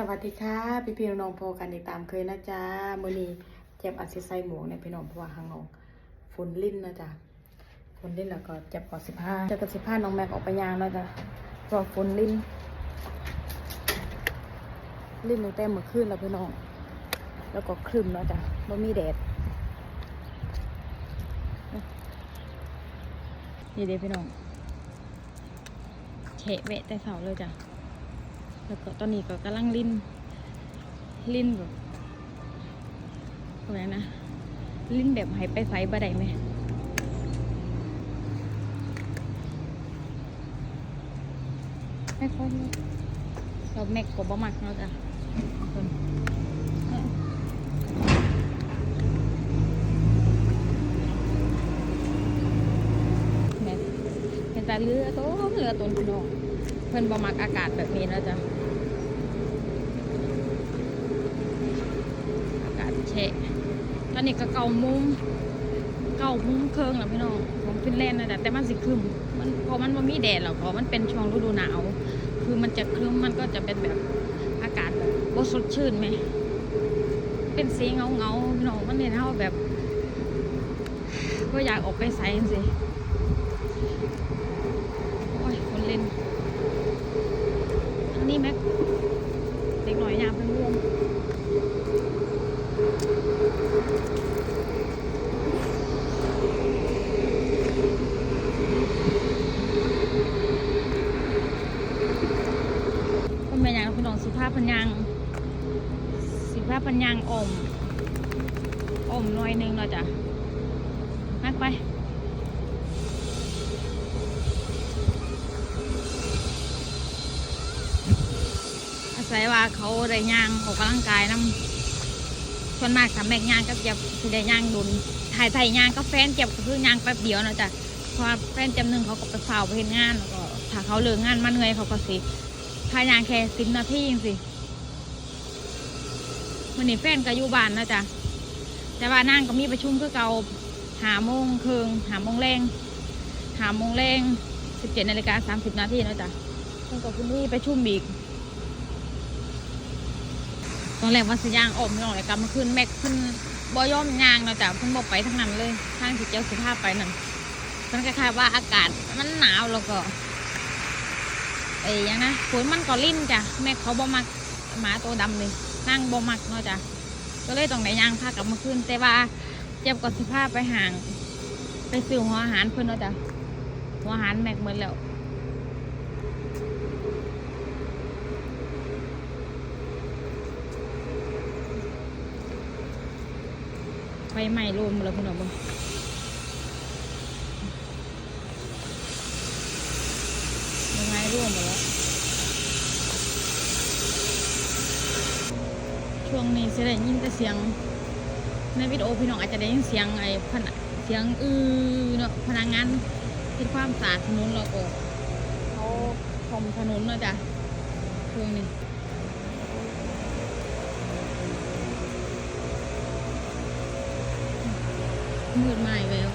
สวัสดีค่ะ พี่พี่น้องพอกันอีกตามเคยนะจ๊ะมือนี้เจ็บอาจสิใส่หมวกเนี่ยพี่น้องเพราะว่าข้างนอกฝนลิ้นนะจ๊ะฝนลิ้นแล้วก็เจ็บกอดสิบห้าเจ็บกอดสิบห้าน้องแม็กออกไปยางนะจ๊ะราะฝนลิ้น ลิ้นตั้งแต่เมื่อคืนแล้วพี่น้อง แล้วก็ครึมแล้วจ้ะไม่มีแดดนี่เด้พี่น้องเฉะเวะแต่เสาเลยจ้ะ แล้วก็ตอนนี้ก็กำลังลิ้น ลิ้นแบบอะไรนะ ลิ้นแบบหายไปไฟบ่ได้ไหมไม่ค่อยเราแม็กก็บ่มักเนาะจ้ะแม่เป็นตาเรือโตเรือตนพี่น้องเพิ่นบ่มักอากาศแบบนี้แล้วจ้ะ อากาศเชะตอนนี้ก็เก่ามุ้งเก่ามุ้งเคิงแล้วพี่น้องของฟินแลนด์นะแต่มันสิครึมมันพอมันบ่มีแดดหรอกพอมันเป็นช่วงฤดูหนาว คือมันจะครึมมันก็จะเป็นแบบอากาศแบบบ่สดชื่นไหมเป็นสีเงาเงาพี่น้องมันเนี่ยเท่าแบบ ก็อยากออกไปใส่สิโอ้ยคนเล่นอันนี้แม็กเด็กหน่อยยามเป็นวง เป็นแบบอย่าง พี่น้องสุภาพพันยังสุภาพพันยังอมอมหน่อยนึงเนาจะนักไปอาศัยว่าเขาได้ย่างออกกำลังกายน้ำส่วนมากสามแมกย่างก็จะสิได้ย่างดุนถ่ายถ่ายย่างก็แฟนเจ็บก็คือย่างแป๊บเดียวเนาจะพราะว่าแฟนจำหนึ่งเขาก็ไปเฝ้าไปเห็นงานแล้วก็ถ้าเขาเลิกงานมาเหนื่อยเขาก็สิ พายางแค่สิบนาทีเองสิวันนี้แฟนก็อยู่บ้านนะจ๊ะแต่ว่านั่งก็มีประชุมคือเก่าหาโมงครึ่งหาโมงแรงหาโมงแรงสิบเจ็ดนาฬิกาสามสิบนาทีนะจ๊ะเพิ่นก็คุณนี่ประชุมอีกตอนแรกว่าสยางออกไม่ออกเลยกลับมาขึ้นแม็กขึ้นบ่ยอมยางนะจ๊ะเพิ่นบอกไปทั้งนั้นเลยทางที่เจ้าสุภาพไปนั่นมันคล้ายๆว่าอากาศมันหนาวแล้วก็ อ้ยังนะฝนมันก็ลิ้นจ้ะแม่เขาบ่มักหมาตัวดำเลยนั่งบ่มักเนาะจ้ะก็เลยต้องได้ย่างพากลับมาขึ้นแต่ว่าเจ็บก็สิพาไปห่าง ไปซื้อหัวอาหารเพิ่อนเนาะจ้ะหัวอาหารแม็กเหมดแล้วไฟไหม้รวมแล้วพี่น้องเบ่ หมดแล้วช่วงนี้จะได้ยินแต่เสียง ในวิดีโอพี่น้องอาจจะได้ยินเสียงไอ้พนักเสียงอือเนาะพนักงานที่ความสะอาดถนนแล้วก็เขาคอมถนนเนาะจ้ะช่วงนี้มืดมาอีกแล้ว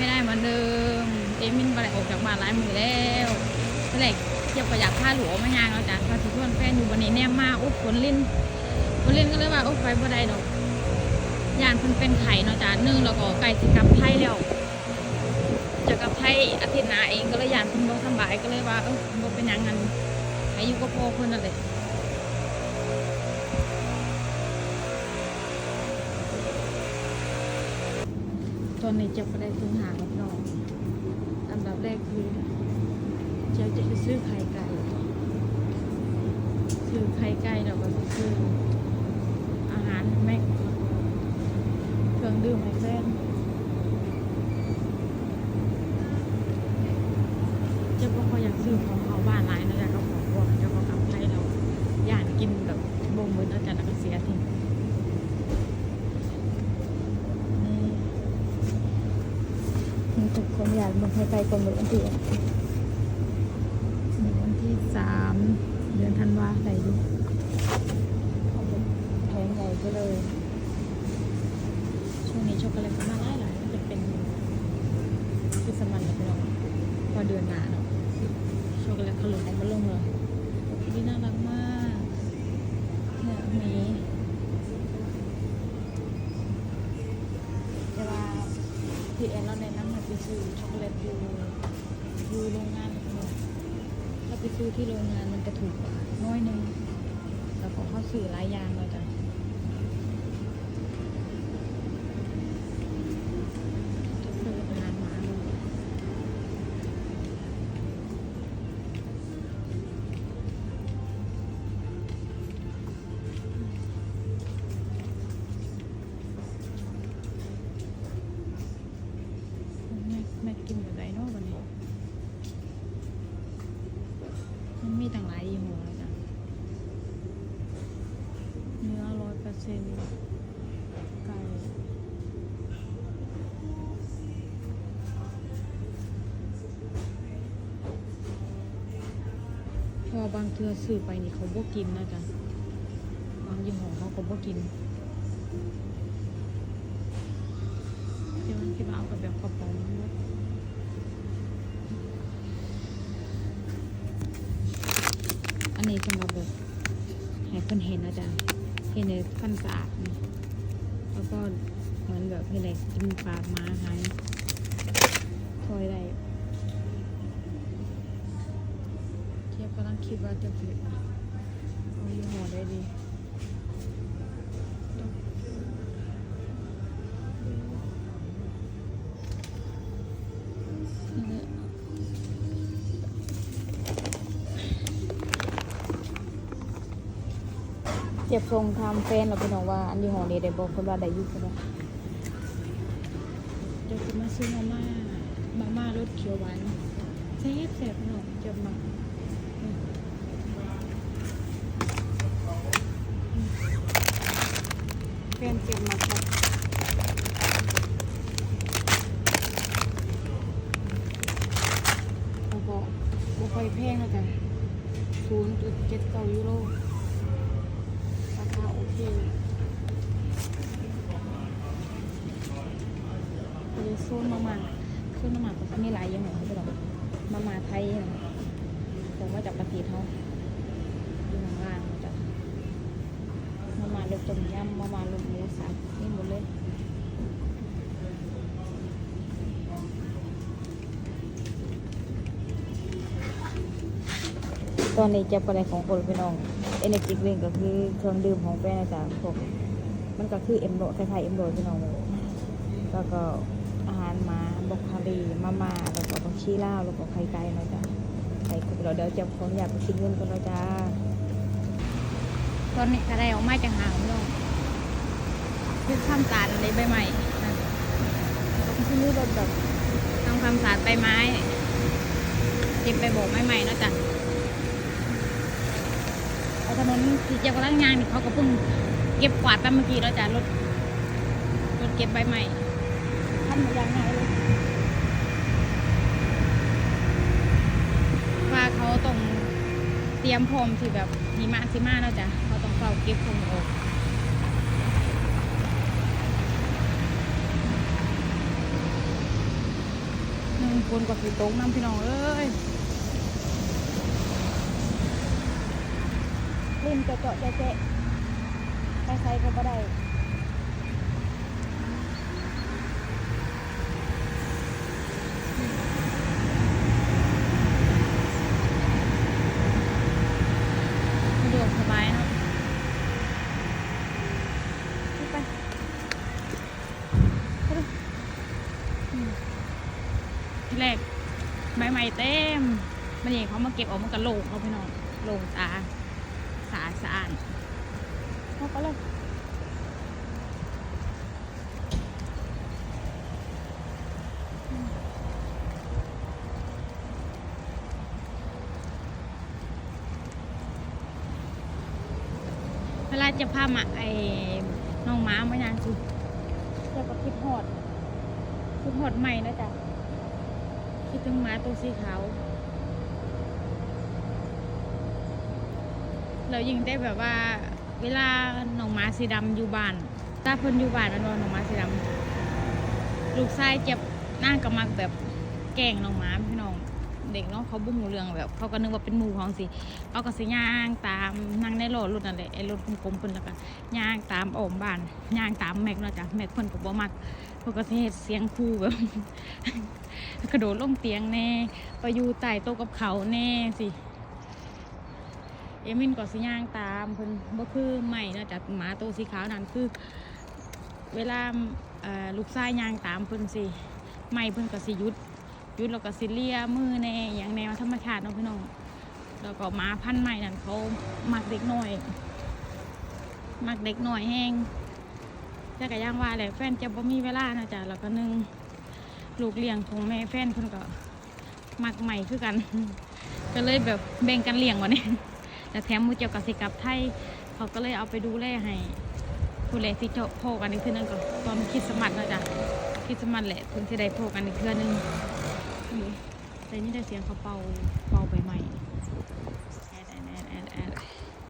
ไม่ได้เหมือนเดิม เอมินไปออกจากบ้านหลายมือแล้วก็เลยเทียวประหยัดผ้าหลวงมายางแล้วจ้ะพาสิเพื่อนแฟนอยู่บนนี้แนมมากอุ๊บฝนลิ้นฝนลิ้นก็เลยว่าอุ๊บไปบ่ได้ดอกยานเพิ่นเป็นไข่เนาะจ้ะนึ่งแล้วก็ไก่สิกลับไทยแล้วจะกลับไทยอาทิตย์หน้าเองก็เลยยานเพิ่นบ่สำบายก็เลยว่าเออบ่เป็นยังกันให้อยู่กับพ่อเพิ่นนั่นแหละ นนี้เจะก็ได้ซื้อหางแน่น้องอันดับแรกคือเจะจะไปซื้อไข่ไก่ซื้อไข่ไก่แล้วก็ซื้ออาหารแม็กเครื่องดื่มให้แฟนเจ้าก็พออยากซื้อของเขาบ้านหลายนะจ๊ะเขาบอกว่าเจ้าก็กลับไทยแล้วย่านกินแบบบ่มมือนะจ๊ะแล้วก็เสียทิ้ง ผมอยากมึงให้ใจกนมือวันที่วันที่สามเดือนธันวาใส่ดูแพงใหญ่ก็เลย ช่วงนี้ช็อกโกแลตก็มาไล่หลายมันจะเป็นคือสมันแบบเราพอเดือนหนาเนาะช็อกโกแลตเขาลดแอ้ก็ลงเลยนี่น่ารักมากเนี่ยมีพี่แอนเราแนะนำ ไปซื้อช็อกโกแลตอยู่อยู่โรงงานเลยถ้าไปซื้อที่โรงงานมันจะถูกกว่าน้อยหนึงแล้วก็เขาซื้อหลายอย่างเลย เปอร์เซ็นไก่พอบางเทือซื้อไปนี่เขาบ่กินนะจ๊ะบางยี่ห้อเขาก็บ่กินที่มันที่มาเอากับแบบกระป๋องอันนี้สำหรับแบบให้เพิ่นเห็นนะจ๊ะ เห็นในฟันสะอาดนี่แล้วก็เหมือนแบบเห็นอะไรกินปากหมาหายคอยได้เทียบกำลังคิดว่าจะผลิตเอายี่ห้อได้ดี เจ็บทรงทำแฟนเราเป็นบอกว่า อันยี่ห้อนี้ได้บอกคนว่าได้อยุคใช่ไหมเดี๋ยวจะมาซื้อมาม่ามาม่ารสเขียวหวานแซ่บแซ่บหน่อยเจ็บมากเป็นเก็บมาครับแล้วก็บ่ค่อยแพงแล้วกันศูนย์จุดเจ็ดเก้ายูโรรา คาโอเคคือโซนมามาโซนมาม่าก็มีหลายอย่างเหมือนกันหรอกมามาไทยอะผมมาจากประเทศเขาอยู่ข้างล่างจ้ะมาม่ารสต้มยำมาม่ารสหมูสับนี่หมดเลยตอนนี้จ็บอะไรของคนพี่น้อง เอเนจิกเิงก็คือเครื่องดื่มของแป้งนะจ๊ะพวกมันก็คือเอ็มโรคล้ายๆเอ็มโรพี่น้องแล้วก็อาหารหมาบกคารีมาม่าแล้วก็บักชีล่าวแล้วก็ไข่ไก่เนาะจ๊ะไข่กุเราเดี๋ยวจะขออนุญาตไปกินเงินกันเนาะจ้าตอนนี้ก็ได้ออกมาจากหางพี่น้องคือข้ามสารอะไรใบใหม่นะที่นี่รถแบบทำความสะอาดใบไม้เก็บใบโบกไม้ใหม่เนาะจ๊ะเอา ถนนที่เจ้ากำลังยางนี่เขาก็เพิ่งเก็บกวาดไปเมื่อกี้แล้วจ้ะรถรถเก็บใบใหม่ทำมาอย่างไงเลยว่าเขาต้องเตรียมพร้อมที่แบบหิมะสิมาแล้วจ้ะเขาต้องเฝ้าเก็บพวกนี้ออกหนึ่งคนกับสีตกน้ำพี่น้องเอ้ย ริมเจาะเจาะแจ๊ะแจ๊ะใครๆก็บ่ได้สะดวกสบายเนาะไปไปไปดูอืมที่แรกใบใหม่เต็มมันนี่เขามาเก็บออกมันก็โล่งเขาพี่น้องโล่งตา สะอาดสะอาดเข้าไปเลยเวลาจะพามาไอ้น้องหม้ามาอย่างสิจะก็คิดฮอดคิดฮอดใหม่นะจ๊ะคิดถึงหม้าตัวสีขาว เรายิงได้แบบว่าเวลาหนองหมาสีดำอยู่บ้านตาเพิ่นอยู่บ้านมันบ่หนองหมาสีดำลูกชายเจ็บหน้าก็มักแบบแกล้งหนองหมาพี่น้อง เด็กเนาะเขาบุ้มหูเรื่องแบบ เขาก็นึกว่าเป็นหมู่ของสิเขาก็สิย่างตามนั่งในรถรถนั่นแหละไอ้รถกลมๆเพิ่นแล้วก็ย่างตามโอมบ้านย่างตามแม็กเนาะจ้ะแม็กเพิ่นก็บ่มักเพิ่นก็สิเฮ็ดเสียงคู่แบบ กระโดดลงเตียงแน่ไปอยู่ใต้โต๊ะกับเขาแน่สิ เอมินก็สิย่างตามเพิ่นบ่คือใหม่นะจ้ะหมาตัวสีขาวนั่นคือ เวลาลูกชายย่างตามเพิ่นสิไม่เพิ่นก็สิหยุดหยุดแล้วก็สิเลียมือแน่อย่างแนวธรรมชาติเนาะพี่น้องแล้วก็หมาพันธุ์ใหม่นั่นเขามักเด็กหน้อยมักเด็กหน้อยแห้งแต่ก็ย่างว่าแหละแฟนจะบ่มีเวลานะจ๊ะแล้วก็นึงลูกเลี้ยงของแม่แฟนเพิ่นก็มักใหม่คือกัน ก็เลยแบบแบ่งกันเลี้ยงวันนี้ แต่แถมมูเจียวกับสิกับไทย เขาก็เลยเอาไปดูแลให้ผู้แลที่เจ้าโพกันอีกทีนึงก่อนตอนคริดสมัตินะจ๊ะคริดสมัติแหละเพิ่งจะได้โพกันอีกเทื่อนึงนี่แต่นี่ได้เสียงเขาเป่าเป่าใบใหม่